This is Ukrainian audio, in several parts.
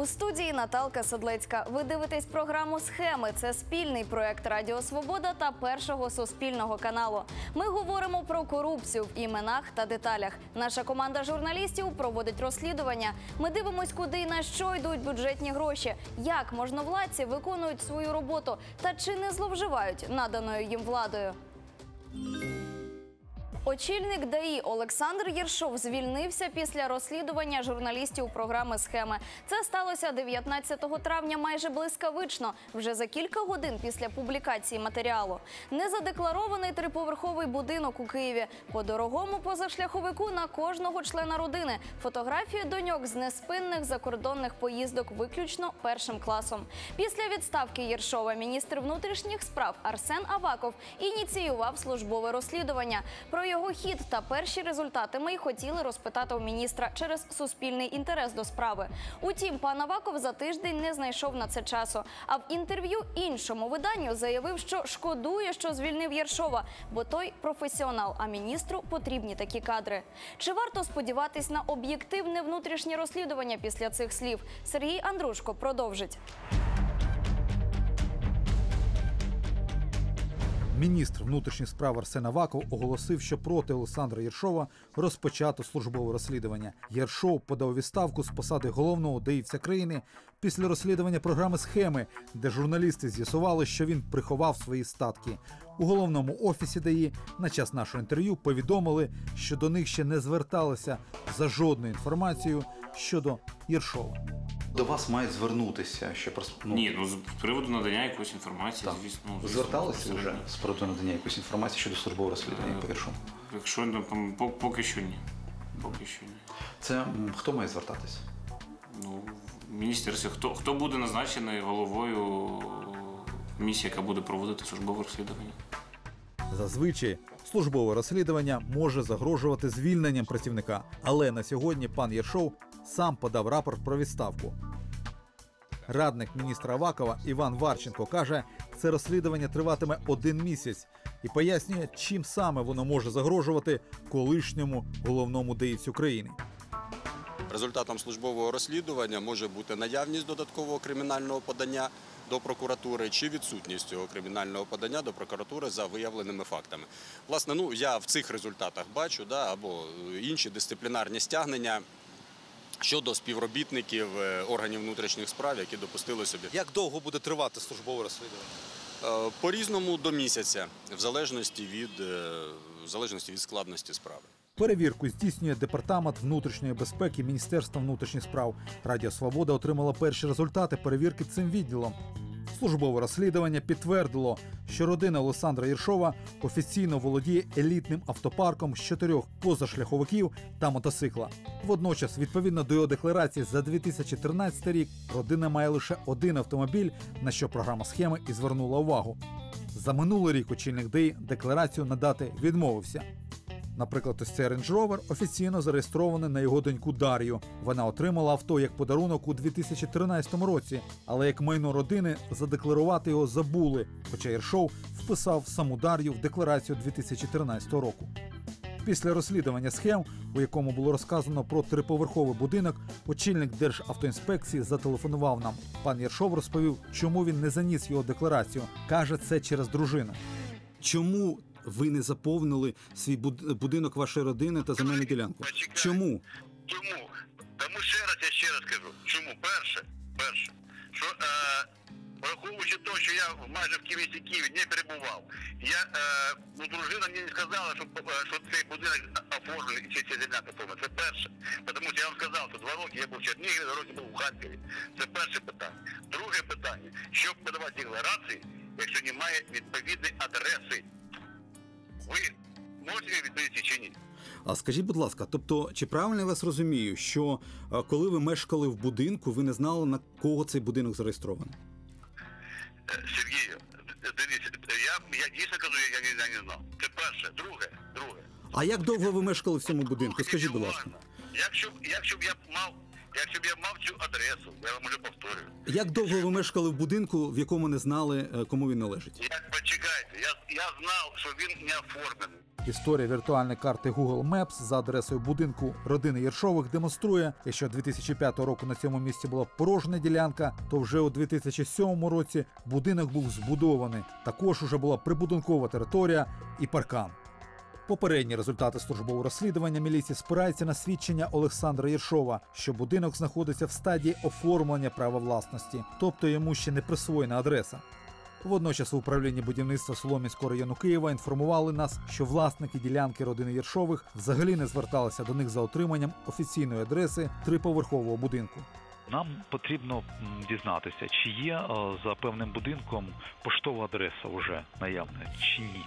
У студії Наталка Седлецька. Ви дивитесь програму Схеми. Це спільний проект Радіо Свобода та першого суспільного каналу. Ми говоримо про корупцію в іменах та деталях. Наша команда журналістів проводить розслідування. Ми дивимось, куди і на що йдуть бюджетні гроші, як можновладці виконують свою роботу та чи не зловживають наданою їм владою. Очільник ДАІ Олександр Єршов звільнився після розслідування журналістів програми Схеми. Це сталося 19 травня, майже блискавично, вже за кілька годин після публікації матеріалу. Незадекларований триповерховий будинок у Києві. По дорогому позашляховику на кожного члена родини. Фотографії доньок з неспинних закордонних поїздок виключно першим класом. Після відставки Єршова міністр внутрішніх справ Арсен Аваков ініціював службове розслідування. Про його хід та перші результати ми й хотіли розпитати у міністра через суспільний інтерес до справи. Утім, пан Аваков за тиждень не знайшов на це часу. А в інтерв'ю іншому виданню заявив, що шкодує, що звільнив Єршова, бо той професіонал, а міністру потрібні такі кадри. Чи варто сподіватись на об'єктивне внутрішнє розслідування після цих слів? Сергій Андрушко продовжить. Міністр внутрішніх справ Арсен Аваков оголосив, що проти Олександра Єршова розпочато службове розслідування. Єршов подав відставку з посади головного даївця країни після розслідування програми схеми, де журналісти з'ясували, що він приховав свої статки. У головному офісі ДАІ на час нашого інтерв'ю повідомили, що до них ще не зверталися за жодною інформацією щодо Єршова. До вас мають звернутися, що прос- ну, Ні, ну з приводу надання якоїсь інформації, так. звісно. ну, звісно, зверталися вже з приводу надання якоїсь інформації щодо службового розслідування Е, по Єршову? Якщо ну, поки що ні. Поки що ні. Це хто має звертатися? Ну, в міністерстві, хто, хто буде назначений головою місії, яка буде проводити службове розслідування? Зазвичай службове розслідування може загрожувати звільненням працівника, але на сьогодні пан Єршов сам подав рапорт про відставку. Радник міністра Авакова Іван Варченко каже, це розслідування триватиме один місяць і пояснює, чим саме воно може загрожувати колишньому головному деївцю країни. Результатом службового розслідування може бути наявність додаткового кримінального подання до прокуратури чи відсутність цього кримінального подання до прокуратури за виявленими фактами. Власне, ну я в цих результатах бачу, да, або інші дисциплінарні стягнення щодо співробітників е, органів внутрішніх справ, які допустили собі Як довго буде тривати службове розслідування? Е, по-різному до місяця, в залежності від, е, в залежності від складності справи. Перевірку здійснює департамент внутрішньої безпеки Міністерства внутрішніх справ. Радіо Свобода отримала перші результати перевірки цим відділом. Службове розслідування підтвердило, що родина Олександра Єршова офіційно володіє елітним автопарком з чотирьох позашляховиків та мотоцикла. Водночас, відповідно до його декларації за 2013 рік, родина має лише один автомобіль, на що програма схеми і звернула увагу. За минулий рік очільник ДАІ декларацію надати відмовився. Наприклад, ось цей Range Rover офіційно зареєстрований на його доньку Дар'ю. Вона отримала авто як подарунок у 2013 році, але як майно родини задекларувати його забули, хоча Єршов вписав саму Дар'ю в декларацію 2013 року. Після розслідування схем, у якому було розказано про триповерховий будинок, очільник Державтоінспекції зателефонував нам. Пан Єршов розповів, чому він не заніс його декларацію. Каже, це через дружину. Чому ви не заповнили свій буд- будинок вашої родини та земельну ділянку? Почекай. Чому? Чому? Тому ще раз я ще раз кажу. Чому? Перше, перше, що е, враховуючи те, що я майже в місті Києві не перебував, я е, ну, дружина мені не сказала, що, е, що цей будинок оформлений чи ця земля оформлена. Це перше. Тому що я вам сказав, що два роки я був в Чернігові, два роки був у Харкові. Це перше питання. Друге питання, щоб подавати декларації, якщо немає відповідної адреси. Ви можете відповісти чи ні? А скажіть, будь ласка, тобто, чи правильно я вас розумію, що е, коли ви мешкали в будинку, ви не знали на кого цей будинок зареєстрований? Сергію, дивіться, я, я дійсно кажу, я, я, не- знав. Це перше. Друге, друге. А як довго ви мешкали в цьому будинку? Скажіть, будь ласка. Якщо, б- якщо б я мав, якщо б я мав цю адресу, я вам уже повторюю. як довго ви мешкали в будинку, в якому не знали, е, кому він належить? Як почекайте, я, знав, що він не оформлений. Історія віртуальної карти Google Maps за адресою будинку родини Єршових демонструє, якщо 2005 року на цьому місці була порожня ділянка, то вже у 2007 році будинок був збудований. Також уже була прибудинкова територія і паркан. Попередні результати службового розслідування міліції спираються на свідчення Олександра Єршова, що будинок знаходиться в стадії оформлення права власності, тобто йому ще не присвоєна адреса. Водночас в управлінні будівництва Солом'янського району Києва інформували нас, що власники ділянки родини Єршових взагалі не зверталися до них за отриманням офіційної адреси триповерхового будинку. Нам потрібно дізнатися, чи є е, за певним будинком поштова адреса вже наявна, чи ні.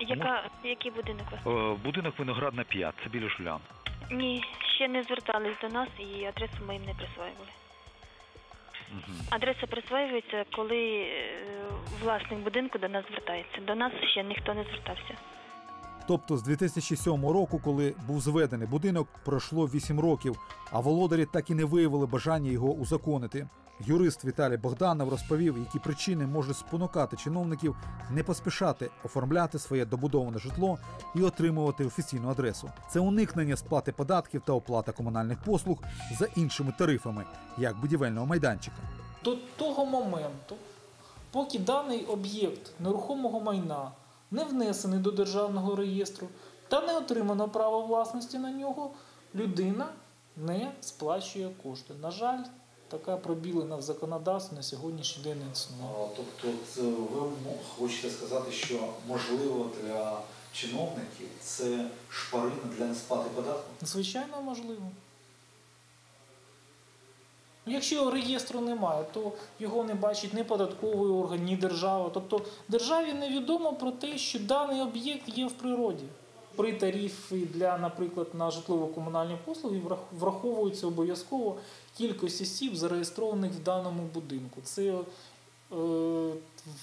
Яка, який будинок у вас? Е, Будинок Виноградна 5, це біля Жулян. Ні, ще не звертались до нас і адресу ми їм не присвоювали. Адреса присвоюється, коли е, власник будинку до нас звертається. До нас ще ніхто не звертався. Тобто з 2007 року, коли був зведений будинок, пройшло 8 років, а володарі так і не виявили бажання його узаконити. Юрист Віталій Богданов розповів, які причини можуть спонукати чиновників не поспішати оформляти своє добудоване житло і отримувати офіційну адресу. Це уникнення сплати податків та оплата комунальних послуг за іншими тарифами, як будівельного майданчика. До того моменту, поки даний об'єкт нерухомого майна не внесений до державного реєстру та не отримано право власності на нього, людина не сплачує кошти. На жаль, така пробілена в законодавстві на сьогоднішній день не існує. Тобто, це ви хочете сказати, що можливо для чиновників це шпарина для несплати податку? Звичайно, можливо. Якщо реєстру немає, то його не бачить ні податковий орган, ні держава. Тобто державі невідомо про те, що даний об'єкт є в природі. При тарифі для, наприклад, на житлово-комунальні послуги врах- враховується обов'язково кількість осіб, зареєстрованих в даному будинку. Це е,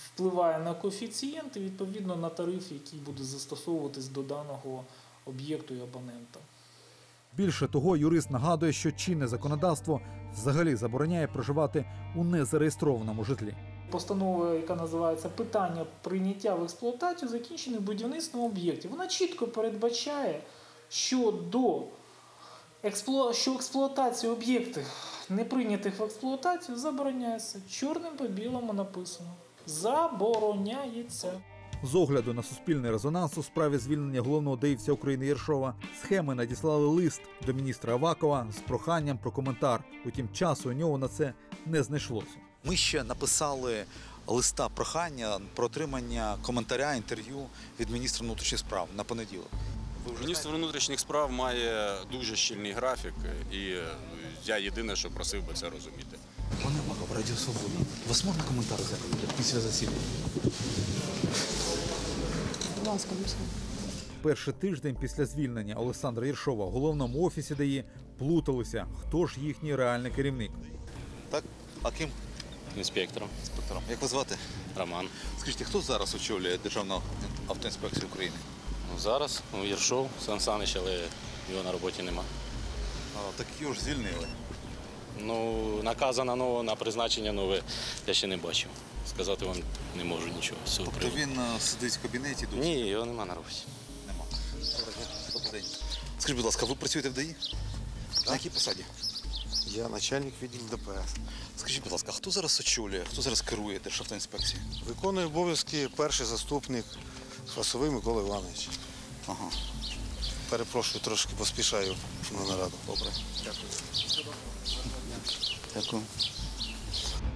впливає на коефіцієнт і відповідно на тариф, який буде застосовуватись до даного об'єкту і абонента. Більше того, юрист нагадує, що чинне законодавство взагалі забороняє проживати у незареєстрованому житлі. Постанова, яка називається питання прийняття в експлуатацію закінчених будівництвом об'єктів. Вона чітко передбачає, що до експлу... що експлуатація об'єктів, не прийнятих в експлуатацію, забороняється. Чорним по білому написано. Забороняється. З огляду на суспільний резонанс у справі звільнення головного даївця України Єршова схеми надіслали лист до міністра Авакова з проханням про коментар. Утім, часу у нього на це не знайшлося. Ми ще написали листа прохання про отримання коментаря, інтерв'ю від міністра внутрішніх справ на понеділок. Міністр внутрішніх справ має дуже щільний графік, і е, я єдине, що просив би це розуміти. Пане Аваков, Радіо Свобода. Вас можна коментар взяти після засідання? Будь ласка, Перший тиждень після звільнення Олександра Єршова в головному офісі ДАІ плуталися, хто ж їхній реальний керівник. Так, а ким Інспектором інспектором? Як вас звати? Роман. Скажіть, хто зараз очолює Державну автоінспекцію України? Ну, зараз ну, Єршов, Сан Санич, але його на роботі нема. А, так його ж звільнили. Ну, наказа на нове, на призначення нове я ще не бачив. Сказати вам не можу нічого з цього Тобто приводу. він е, сидить в кабінеті досі? Ні, його нема на роботі. Нема. Добрий день. Скажіть, будь ласка, ви працюєте в ДАІ? На якій посаді? Я начальник відділу ДПС. Скажіть, будь ласка, хто зараз очолює, хто зараз керує Державтоінспекцією? Виконую обов'язки перший заступник Фасовий Микола Іванович. Ага, Перепрошую, трошки поспішаю на нараду. добре. Дякую.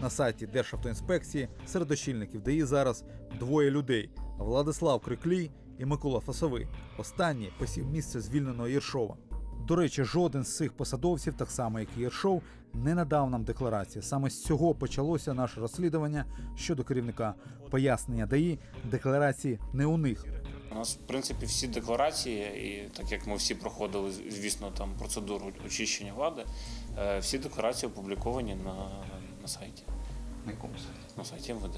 На сайті Державтоінспекції серед очільників ДАІ зараз двоє людей: Владислав Криклій і Микола Фасовий. Останній посів місце звільненого Єршова. До речі, жоден з цих посадовців, так само як і Єршов, не надав нам декларації. Саме з цього почалося наше розслідування щодо керівника. Пояснення ДАІ декларації не у них. У нас, в принципі, всі декларації, і так як ми всі проходили, звісно, там процедуру очищення влади, е, всі декларації опубліковані на, на сайті, На якому сайті? на сайті МВД.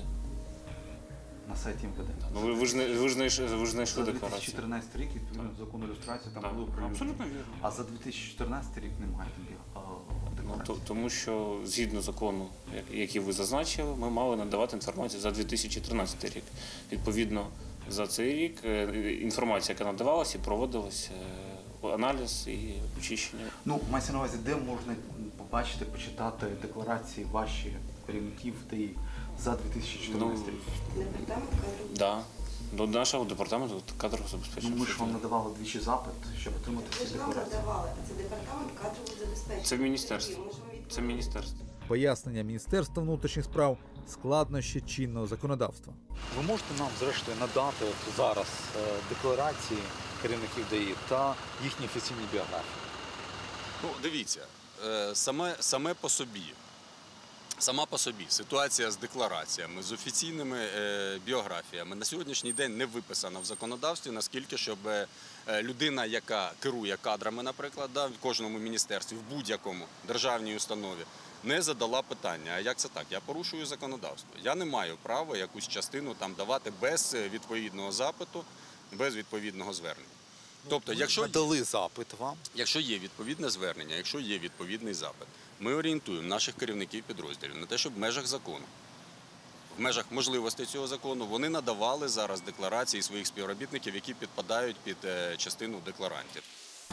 На сайті МВД. Ну, ви, ви ж не ви ж знайшли, ви ж знайшли За декларацію. 2014 рік, відповідно до закону ілюстрації, там Так, були оприлюднені. абсолютно вірно. А за 2014 рік немає таких а, Ну, декларацій. то, тому що згідно закону, як- який ви зазначили, ми мали надавати інформацію за 2013 рік. Відповідно, За цей рік е, інформація, яка надавалася, проводилася аналіз і очищення. Ну, мається на увазі, де можна побачити, почитати декларації ваші керівників ДАІ за 2014 рік? Да. До нашого департаменту кадрового Ну, забезпечення. ми ж вам надавали двічі запит, щоб отримати всі декларації. це департамент кадрового забезпечення. Це міністерство. Це міністерство. Пояснення Міністерства внутрішніх справ складнощі чинного законодавства. Ви можете нам, зрештою, надати от зараз е, декларації керівників ДАІ та їхні офіційні біографії? Ну, дивіться, е, саме, саме по собі. Сама по собі ситуація з деклараціями, з офіційними е, біографіями на сьогоднішній день не виписана в законодавстві, наскільки щоб е, людина, яка керує кадрами, наприклад, да, в кожному міністерстві, в будь-якому державній установі, не задала питання, а як це так? Я порушую законодавство. Я не маю права якусь частину там давати без е, відповідного запиту, без відповідного звернення. Тобто, якщо дали запит вам, Якщо є відповідне звернення, якщо є відповідний запит, ми орієнтуємо наших керівників підрозділів на те, щоб в межах закону, в межах можливостей цього закону, вони надавали зараз декларації своїх співробітників, які підпадають під е, частину декларантів.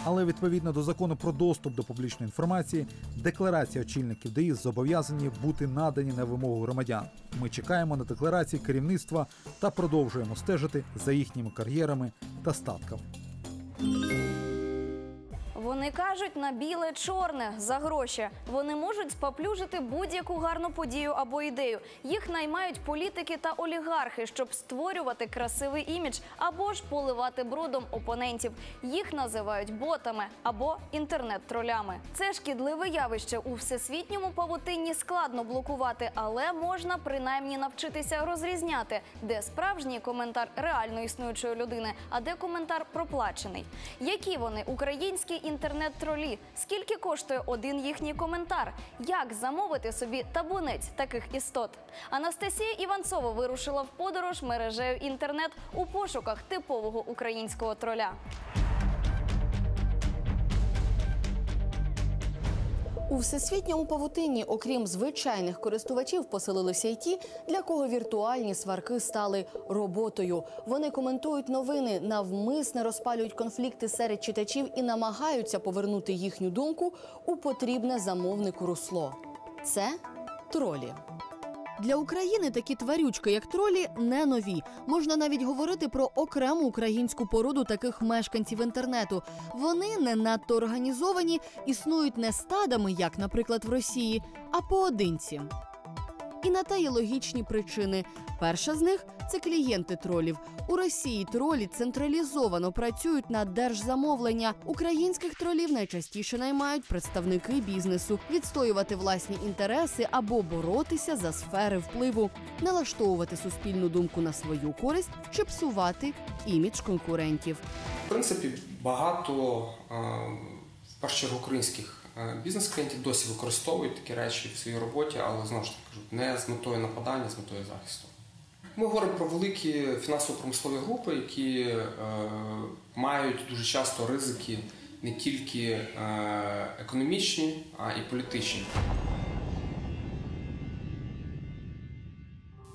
Але відповідно до закону про доступ до публічної інформації, декларації очільників ДАІ зобов'язані бути надані на вимогу громадян. Ми чекаємо на декларації керівництва та продовжуємо стежити за їхніми кар'єрами та статками. Вони кажуть на біле чорне за гроші. Вони можуть споплюжити будь-яку гарну подію або ідею. Їх наймають політики та олігархи, щоб створювати красивий імідж або ж поливати брудом опонентів. Їх називають ботами або інтернет-тролями. Це шкідливе явище у всесвітньому павутинні складно блокувати, але можна принаймні навчитися розрізняти, де справжній коментар реально існуючої людини, а де коментар проплачений. Які вони українські інтернет-тролі? Скільки коштує один їхній коментар? Як замовити собі табунець таких істот? Анастасія Іванцова вирушила в подорож мережею інтернет у пошуках типового українського троля. У всесвітньому павутинні, окрім звичайних користувачів, поселилися й ті, для кого віртуальні сварки стали роботою. Вони коментують новини, навмисне розпалюють конфлікти серед читачів і намагаються повернути їхню думку у потрібне замовнику русло. Це тролі. Для України такі тварючки, як тролі, не нові. Можна навіть говорити про окрему українську породу таких мешканців інтернету. Вони не надто організовані, існують не стадами, як, наприклад, в Росії, а поодинці. І на те є логічні причини. Перша з них це клієнти тролів. У Росії тролі централізовано працюють на держзамовлення. Українських тролів найчастіше наймають представники бізнесу, відстоювати власні інтереси або боротися за сфери впливу, налаштовувати суспільну думку на свою користь чи псувати імідж конкурентів. В принципі, багато в першу чергу українських е, бізнес-клієнтів досі використовують такі речі в своїй роботі, але знову ж таки кажу, не з метою нападання, з метою захисту. Ми говоримо про великі фінансово-промислові групи, які е, мають дуже часто ризики не тільки е, економічні, а й політичні.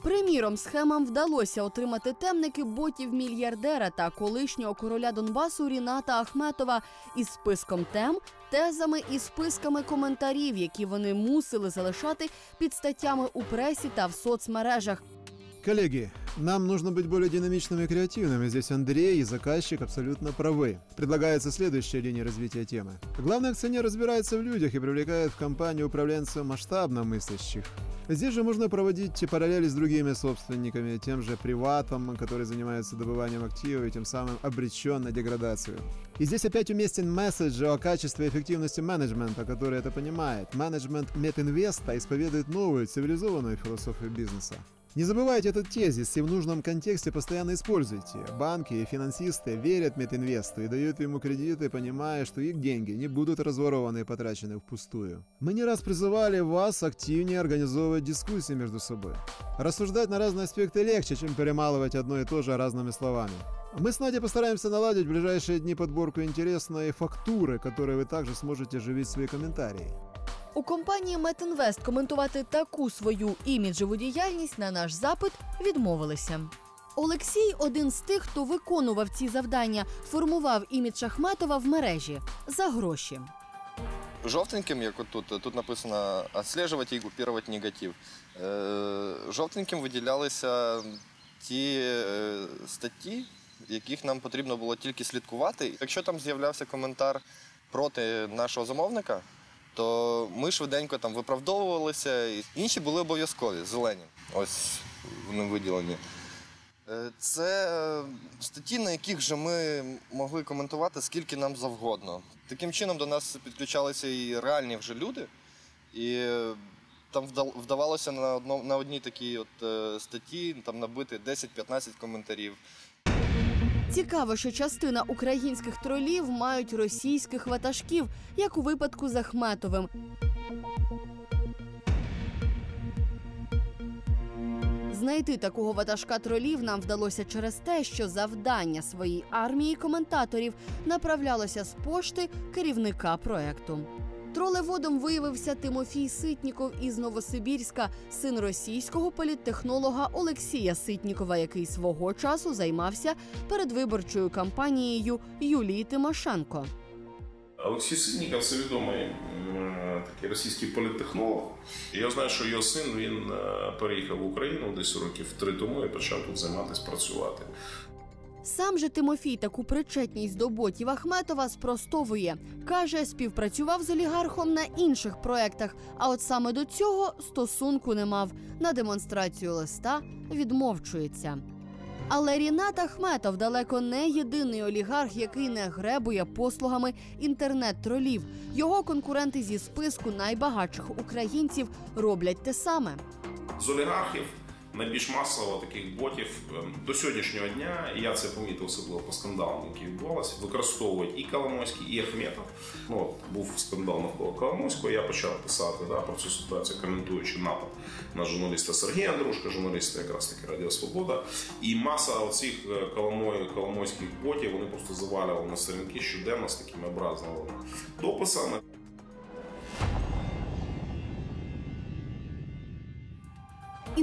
Приміром, схемам вдалося отримати темники ботів мільярдера та колишнього короля Донбасу Ріната Ахметова із списком тем, тезами і списками коментарів, які вони мусили залишати під статтями у пресі та в соцмережах. Коллеги, нам нужно быть более динамичными и креативными. Здесь Андрей и заказчик абсолютно правы. Предлагается следующая линия развития темы. Главный акционер разбирается в людях и привлекает в компанию управленцев масштабно мыслящих. Здесь же можно проводить параллели с другими собственниками, тем же приватом, который занимается добыванием активов и тем самым обречен на деградацию. И здесь опять уместен месседж о качестве и эффективности менеджмента, который это понимает. Менеджмент Метинвеста исповедует новую цивилизованную философию бизнеса. Не забывайте этот тезис и в нужном контексте постоянно используйте. Банки и финансисты верят Метинвесту и дают ему кредиты, понимая, что их деньги не будут разворованы и потрачены впустую. Мы не раз призывали вас активнее организовывать дискуссии между собой. Рассуждать на разные аспекты легче, чем перемалывать одно и то же разными словами. Мы с Надей постараемся наладить в ближайшие дни подборку интересной фактуры, которой вы также сможете оживить свои комментарии. У компанії Метінвест коментувати таку свою іміджеву діяльність на наш запит відмовилися. Олексій один з тих, хто виконував ці завдання, формував імідж Ахметова в мережі за гроші. Жовтеньким, як от тут, тут написано «отслежувати і групувати негатив». Е, Жовтеньким виділялися ті е, статті, яких нам потрібно було тільки слідкувати. Якщо там з'являвся коментар проти нашого замовника, то ми швиденько там виправдовувалися. Інші були обов'язкові, зелені. Ось вони виділені. Е, Це е, статті, на яких же ми могли коментувати скільки нам завгодно. Таким чином до нас підключалися і реальні вже люди, і е, там вдавалося на, одно, на одній такій от статті там набити 10-15 коментарів. Цікаво, що частина українських тролів мають російських ватажків, як у випадку з Ахметовим. Знайти такого ватажка тролів нам вдалося через те, що завдання своїй армії коментаторів направлялося з пошти керівника проекту. Тролеводом виявився Тимофій Ситніков із Новосибірська, син російського політтехнолога Олексія Ситнікова, який свого часу займався передвиборчою кампанією Юлії Тимошенко. Олексій Ситніков це відомий такий російський політтехнолог. Я знаю, що його син він е, переїхав в Україну десь років три тому і почав тут займатися працювати. Сам же Тимофій таку причетність до ботів Ахметова спростовує. Каже, співпрацював з олігархом на інших проектах, а от саме до цього стосунку не мав. На демонстрацію листа відмовчується. Але Рінат Ахметов далеко не єдиний олігарх, який не гребує послугами інтернет-тролів. Його конкуренти зі списку найбагатших українців роблять те саме. З олігархів найбільш масово таких ботів ем, до сьогоднішнього дня, і я це помітив особливо по скандалам, які відбувалися, використовують і Коломойський, і Ахметов. Ну, був скандал навколо Коломойського, я почав писати да, про цю ситуацію, коментуючи напад на журналіста Сергія Андрушка, журналіста якраз таки Радіо Свобода. І маса оцих е, Коломой, коломойських ботів вони просто завалювали на сторінки щоденно з такими образними дописами.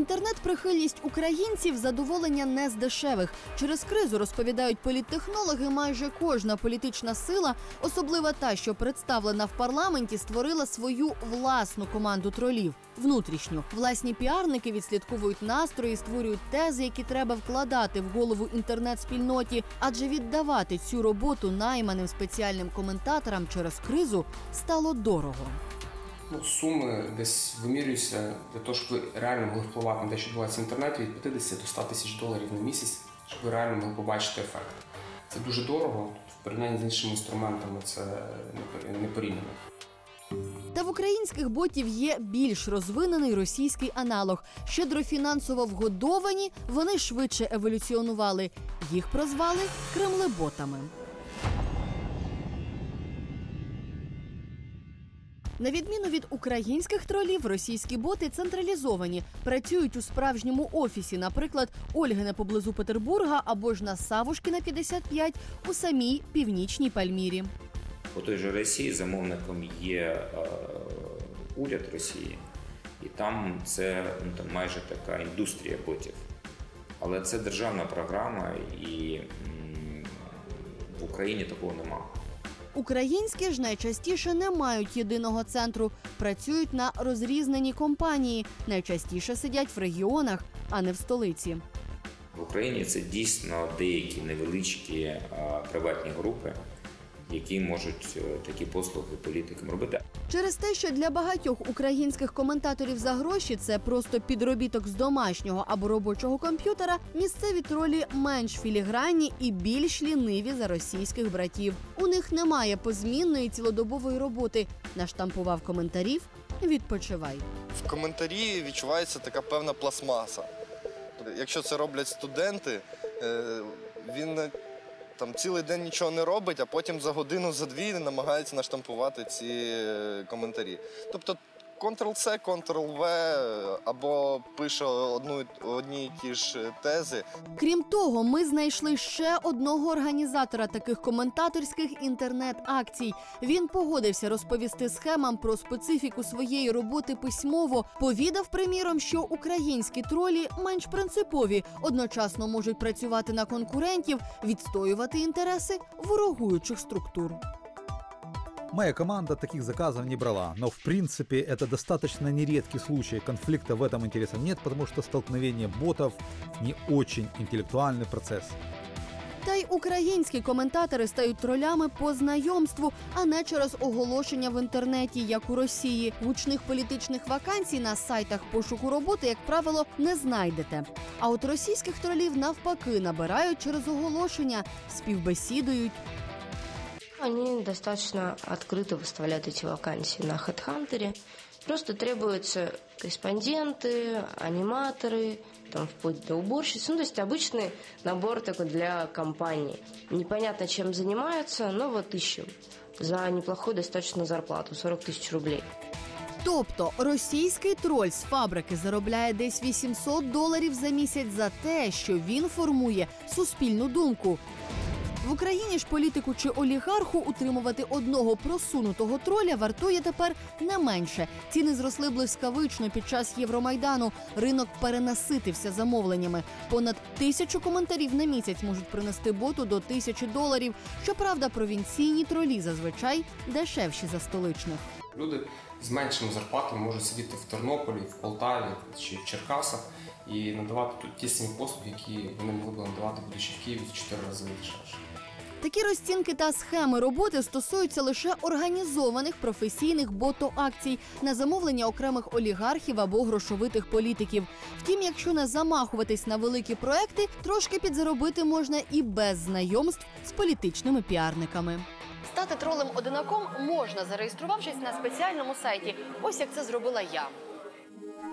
Інтернет-прихильність українців задоволення не з дешевих. Через кризу розповідають політтехнологи. Майже кожна політична сила, особливо та, що представлена в парламенті, створила свою власну команду тролів. Внутрішню власні піарники відслідковують настрої, створюють тези, які треба вкладати в голову інтернет-спільноті, адже віддавати цю роботу найманим спеціальним коментаторам через кризу стало дорого. Ну, суми десь вимірюються для того, щоб ви реально могли впливати на те, що відбувається в інтернеті від 50 до 100 тисяч доларів на місяць, щоб ви реально могли побачити ефект. Це дуже дорого. В з іншими інструментами це не порівняно. Та в українських ботів є більш розвинений російський аналог. Щедро фінансово вгодовані, вони швидше еволюціонували. Їх прозвали кремлеботами. На відміну від українських тролів, російські боти централізовані, працюють у справжньому офісі, наприклад, Ольгине поблизу Петербурга або ж на Савушкіна 55 у самій північній Пальмірі. У той же Росії замовником є е, уряд Росії, і там це ну, там майже така індустрія ботів. Але це державна програма, і в Україні такого немає. Українські ж найчастіше не мають єдиного центру, працюють на розрізнені компанії, найчастіше сидять в регіонах, а не в столиці. В Україні це дійсно деякі невеличкі приватні групи, які можуть е, такі послуги політикам робити. Через те, що для багатьох українських коментаторів за гроші це просто підробіток з домашнього або робочого комп'ютера. Місцеві тролі менш філігранні і більш ліниві за російських братів. У них немає позмінної цілодобової роботи. Наштампував коментарів. Відпочивай. В коментарі відчувається така певна пластмаса. Якщо це роблять студенти, е, він там цілий день нічого не робить, а потім за годину, за дві намагається наштампувати ці е, коментарі. Тобто Ctrl-C, Ctrl-V або пише одну одні і ті ж тези. Крім того, ми знайшли ще одного організатора таких коментаторських інтернет-акцій. Він погодився розповісти схемам про специфіку своєї роботи письмово. Повідав, приміром, що українські тролі менш принципові, одночасно можуть працювати на конкурентів, відстоювати інтереси ворогуючих структур. Моя команда таких заказов не брала, но в принципе это достаточно нередкий случай. Конфликта в этом интереса нет, потому что столкновение ботов не очень интеллектуальный процесс. Та й українські коментатори стають тролями по знайомству, а не через оголошення в інтернеті, як у Росії. Гучних політичних вакансій на сайтах пошуку роботи, як правило, не знайдете. А от російських тролів навпаки набирають через оголошення, співбесідують. Они достаточно открыто выставляют эти вакансии на HeadHunter. Просто требуются корреспонденты, аниматоры, там вплоть до уборщиц. Ну, то есть обычный набор такой для компании. Непонятно, чем занимаются, но вот ищем. За неплохую достаточно зарплату, 40 тысяч рублей. Тобто російський троль з фабрики заробляє десь 800 доларів за місяць за те, що він формує суспільну думку. в Україні ж політику чи олігарху утримувати одного просунутого троля вартує тепер не менше. Ціни зросли блискавично під час Євромайдану. Ринок перенаситився замовленнями. Понад тисячу коментарів на місяць можуть принести боту до тисячі доларів. Щоправда, провінційні тролі зазвичай дешевші за столичних. Люди з меншими зарплатами можуть сидіти в Тернополі, в Полтаві чи в Черкасах і надавати тут ті самі послуги, які вони могли б надавати, будучи в Києві в 4 рази дешевше. Такі розцінки та схеми роботи стосуються лише організованих професійних бото-акцій на замовлення окремих олігархів або грошовитих політиків. Втім, якщо не замахуватись на великі проекти, трошки підзаробити можна і без знайомств з політичними піарниками. Стати тролем одинаком можна, зареєструвавшись на спеціальному сайті. Ось як це зробила я.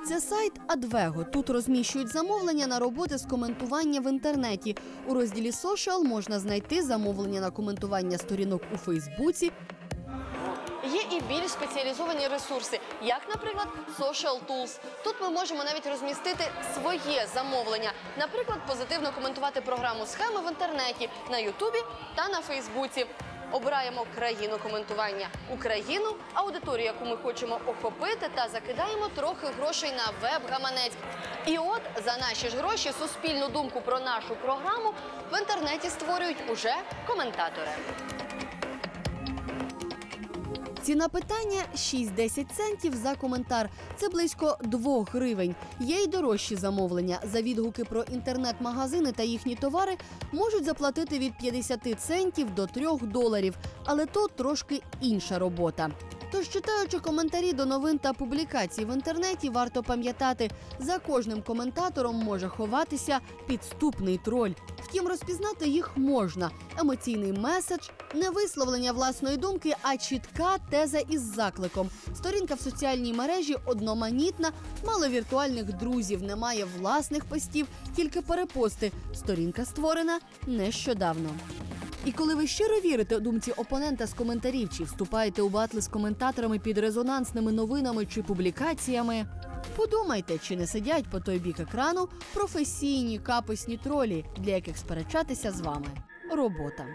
Це сайт Адвего. Тут розміщують замовлення на роботи з коментування в інтернеті. У розділі Social можна знайти замовлення на коментування сторінок у Фейсбуці. Є і більш спеціалізовані ресурси, як, наприклад, Social Tools. Тут ми можемо навіть розмістити своє замовлення, наприклад, позитивно коментувати програму схеми в інтернеті на Ютубі та на Фейсбуці. Обираємо країну коментування Україну, аудиторію, яку ми хочемо охопити, та закидаємо трохи грошей на веб-гаманець. І от за наші ж гроші суспільну думку про нашу програму в інтернеті створюють уже коментатори. Ціна питання 6-10 центів за коментар. Це близько 2 гривень. Є й дорожчі замовлення. За відгуки про інтернет-магазини та їхні товари можуть заплатити від 50 центів до 3 доларів. Але то трошки інша робота. Тож, читаючи коментарі до новин та публікацій в інтернеті, варто пам'ятати, за кожним коментатором може ховатися підступний троль. Втім, розпізнати їх можна. Емоційний меседж, не висловлення власної думки, а чітка теза із закликом. Сторінка в соціальній мережі одноманітна, мало віртуальних друзів, немає власних постів, тільки перепости. Сторінка створена нещодавно. І коли ви щиро вірите думці опонента з коментарів, чи вступаєте у батли з коментаторами під резонансними новинами чи публікаціями, подумайте, чи не сидять по той бік екрану професійні каписні тролі, для яких сперечатися з вами робота.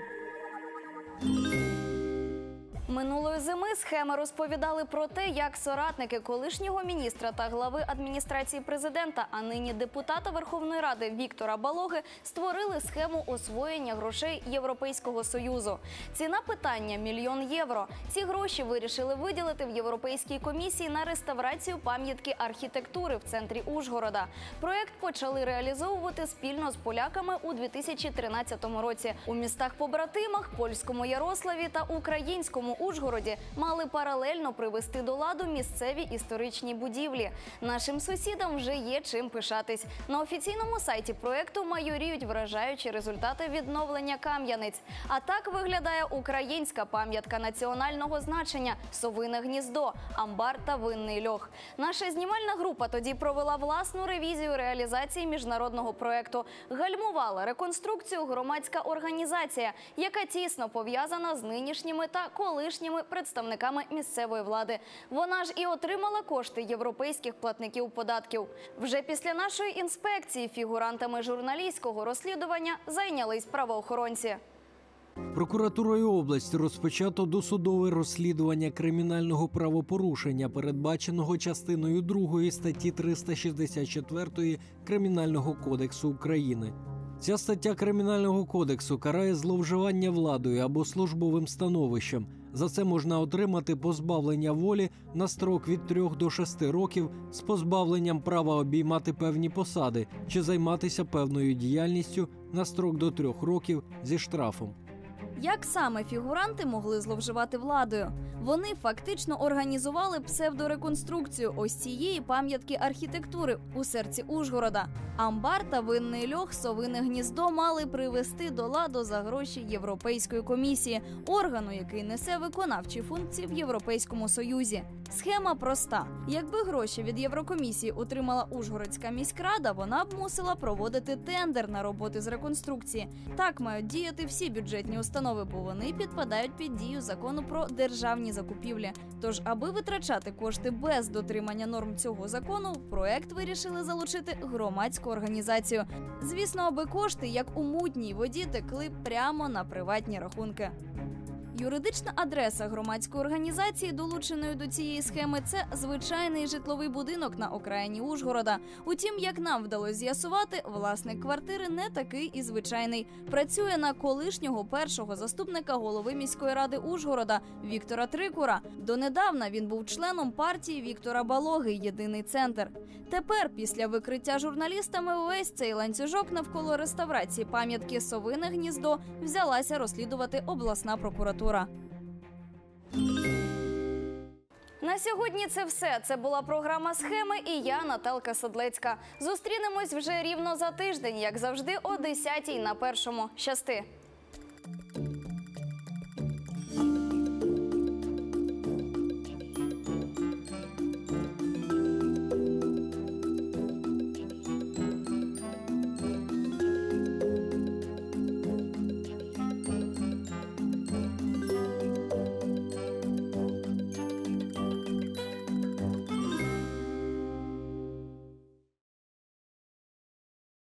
Минулої зими схеми розповідали про те, як соратники колишнього міністра та глави адміністрації президента, а нині депутата Верховної Ради Віктора Балоги, створили схему освоєння грошей Європейського союзу. Ціна питання мільйон євро. Ці гроші вирішили виділити в Європейській комісії на реставрацію пам'ятки архітектури в центрі Ужгорода. Проект почали реалізовувати спільно з поляками у 2013 році. У містах побратимах польському Ярославі та українському Ужгороді мали паралельно привести до ладу місцеві історичні будівлі. Нашим сусідам вже є чим пишатись. На офіційному сайті проекту майоріють вражаючі результати відновлення кам'яниць. А так виглядає українська пам'ятка національного значення совине гніздо, амбар та винний льох. Наша знімальна група тоді провела власну ревізію реалізації міжнародного проекту. Гальмувала реконструкцію громадська організація, яка тісно пов'язана з нинішніми та колишніми колишніми представниками місцевої влади. Вона ж і отримала кошти європейських платників податків. Вже після нашої інспекції фігурантами журналістського розслідування зайнялись правоохоронці. Прокуратурою області розпочато досудове розслідування кримінального правопорушення, передбаченого частиною 2 статті 364 Кримінального кодексу України. Ця стаття Кримінального кодексу карає зловживання владою або службовим становищем. За це можна отримати позбавлення волі на строк від 3 до 6 років з позбавленням права обіймати певні посади чи займатися певною діяльністю на строк до 3 років зі штрафом. Як саме фігуранти могли зловживати владою? Вони фактично організували псевдореконструкцію ось цієї пам'ятки архітектури у серці Ужгорода. Амбар та винний льох совине гніздо мали привести до ладу за гроші Європейської комісії, органу, який несе виконавчі функції в Європейському Союзі. Схема проста: якби гроші від Єврокомісії отримала Ужгородська міськрада, вона б мусила проводити тендер на роботи з реконструкції. Так мають діяти всі бюджетні установи, бо вони підпадають під дію закону про державні закупівлі. Тож, аби витрачати кошти без дотримання норм цього закону, проект вирішили залучити громадську організацію. Звісно, аби кошти, як у мутній воді, текли прямо на приватні рахунки. Юридична адреса громадської організації, долученої до цієї схеми, це звичайний житловий будинок на окраїні Ужгорода. Утім, як нам вдалося з'ясувати, власник квартири не такий і звичайний. Працює на колишнього першого заступника голови міської ради Ужгорода Віктора Трикура. Донедавна він був членом партії Віктора Балоги Єдиний центр. Тепер, після викриття журналістами, весь цей ланцюжок навколо реставрації пам'ятки Совине гніздо взялася розслідувати обласна прокуратура. На сьогодні це все. Це була програма схеми і я, Наталка Садлецька. Зустрінемось вже рівно за тиждень, як завжди, о 10-й на першому. Щасти!